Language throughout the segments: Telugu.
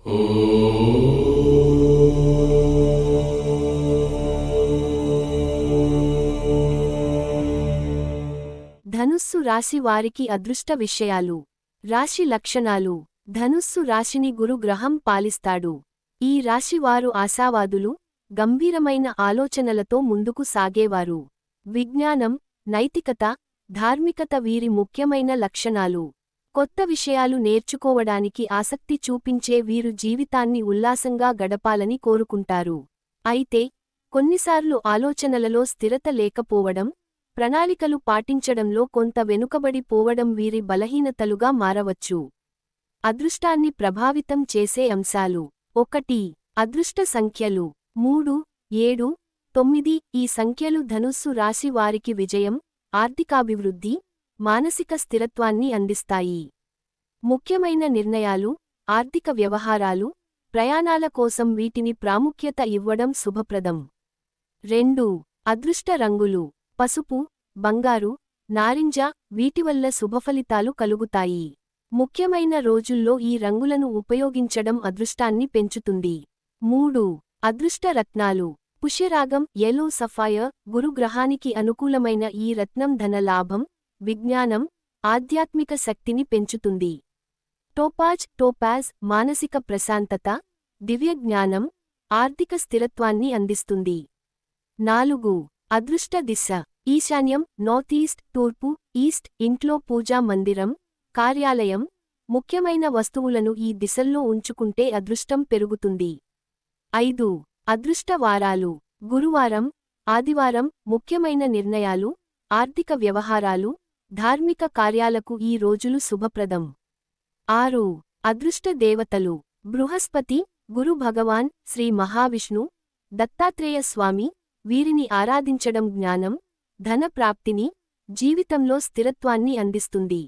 ధనుస్సు రాశి వారికి అదృష్ట విషయాలు. రాశి లక్షణాలు. ధనుస్సు రాశిని గురు గ్రహం పాలిస్తాడు. ఈ రాశివారు ఆశావాదులు గంభీరమైన ఆలోచనలతో ముందుకు సాగేవారు. విజ్ఞానం నైతికత ధార్మికత వీరి ముఖ్యమైన లక్షణాలు. కొత్త విషయాలు నేర్చుకోవడానికి ఆసక్తి చూపించే వీరు జీవితాన్ని ఉల్లాసంగా గడపాలని కోరుకుంటారు. అయితే కొన్నిసార్లు ఆలోచనలలో స్థిరత లేకపోవడం ప్రణాళికలు పాటించడంలో కొంత వెనుకబడి పోవడం వీరి బలహీనతలుగా మారవచ్చు. అదృష్టాన్ని ప్రభావితం చేసే అంశాలు ఒకటి అదృష్ట సంఖ్యలు. మూడు ఏడు తొమ్మిది ఈ సంఖ్యలు ధనుస్సు రాశి వారికి విజయం ఆర్థికాభివృద్ధి మానసిక స్థిరత్వాన్ని అందిస్తాయి. ముఖ్యమైన నిర్ణయాలు ఆర్థిక వ్యవహారాలు ప్రయాణాల కోసం వీటిని ప్రాముఖ్యత ఇవ్వడం శుభప్రదం. రెండు అదృష్ట రంగులు పసుపు బంగారు నారింజ వీటివల్ల శుభఫలితాలు కలుగుతాయి. ముఖ్యమైన రోజుల్లో ఈ రంగులను ఉపయోగించడం అదృష్టాన్ని పెంచుతుంది. మూడు అదృష్ట రత్నాలు పుష్యరాగం ఎలో సఫాయర్ గురుగ్రహానికి అనుకూలమైన ఈ రత్నం ధన లాభం విజ్ఞానం ఆధ్యాత్మిక శక్తిని పెంచుతుంది. టోపాజ్ టోపాజ్ మానసిక ప్రశాంతత దివ్యజ్ఞానం ఆర్థిక స్థిరత్వాన్ని అందిస్తుంది. నాలుగు అదృష్ట దిశ ఈశాన్యం నార్త్ ఈస్ట్ తూర్పు ఈస్ట్ ఇంట్లో పూజా మందిరం కార్యాలయం ముఖ్యమైన వస్తువులను ఈ దిశల్లో ఉంచుకుంటే అదృష్టం పెరుగుతుంది. ఐదు అదృష్ట వారాలు గురువారం ఆదివారం ముఖ్యమైన నిర్ణయాలు ఆర్థిక వ్యవహారాలు ధార్మిక కార్యాలకు ఈ రోజులు శుభప్రదం. ఆరు. అదృష్ట దేవతలు. బృహస్పతి గురు భగవాన్ శ్రీ మహావిష్ణు దత్తాత్రేయ స్వామి వీరిని ఆరాధించడం జ్ఞానం ధన ప్రాప్తిని జీవితంలో స్థిరత్వాన్ని అందిస్తుంది.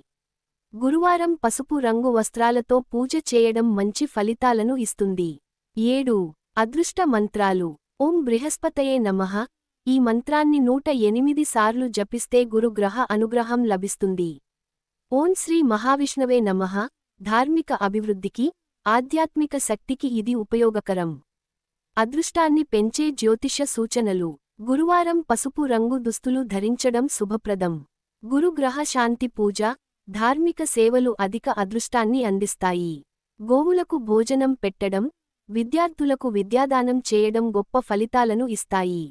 గురువారం పసుపు రంగు వస్త్రాలతో పూజ చేయడం మంచి ఫలితాలను ఇస్తుంది. ఏడు. అదృష్ట మంత్రాలు. ఓం బృహస్పతయే నమః. ఈ మంత్రాన్ని నూట ఎనిమిది సార్లు జపిస్తే గురుగ్రహ అనుగ్రహం లభిస్తుంది. ఓం శ్రీ మహావిష్ణవే నమః. ధార్మిక అభివృద్ధికి ఆధ్యాత్మిక శక్తికి ఇది ఉపయోగకరం. అదృష్టాన్ని పెంచే జ్యోతిష సూచనలు. గురువారం పసుపు రంగు దుస్తులు ధరించడం శుభప్రదం. గురుగ్రహ శాంతి పూజ ధార్మిక సేవలు అధిక అదృష్టాన్ని అందిస్తాయి. గోవులకు భోజనం పెట్టడం విద్యార్థులకు విద్యాదానం చేయడం గొప్ప ఫలితాలను ఇస్తాయి.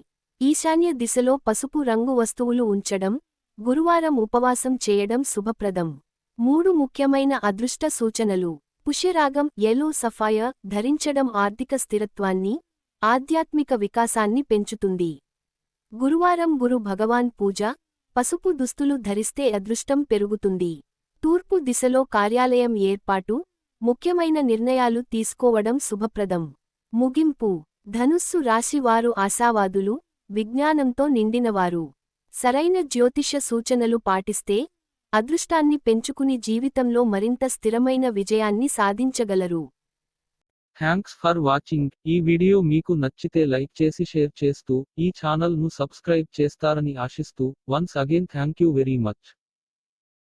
ఈశాన్య దిశలో పసుపు రంగు వస్తువులు ఉంచడం గురువారం ఉపవాసం చేయడం శుభప్రదం. మూడు ముఖ్యమైన అదృష్ట సూచనలు. పుష్యరాగం ఎలో సఫాయర్ ధరించడం ఆర్థిక స్థిరత్వాన్ని ఆధ్యాత్మిక వికాసాన్ని పెంచుతుంది. గురువారం గురు భగవాన్ పూజ పసుపు దుస్తులు ధరిస్తే అదృష్టం పెరుగుతుంది. తూర్పు దిశలో కార్యాలయం ఏర్పాటు ముఖ్యమైన నిర్ణయాలు తీసుకోవడం శుభప్రదం. ముగింపు. ధనుస్సు రాశివారు ఆశావాదులు విజ్ఞానంతో నిండినవారు. సరైన జ్యోతిష సూచనలు పాటిస్తే అదృష్టాన్ని పెంచుకుని జీవితంలో మరింత స్థిరమైన విజయాన్ని సాధించగలరు. థ్యాంక్స్ ఫర్ వాచింగ్ ఈ వీడియో మీకు నచ్చితే లైక్ చేసి షేర్ చేస్తూ ఈ ఛానల్ను సబ్స్క్రైబ్ చేస్తారని ఆశిస్తూ once again thank you very much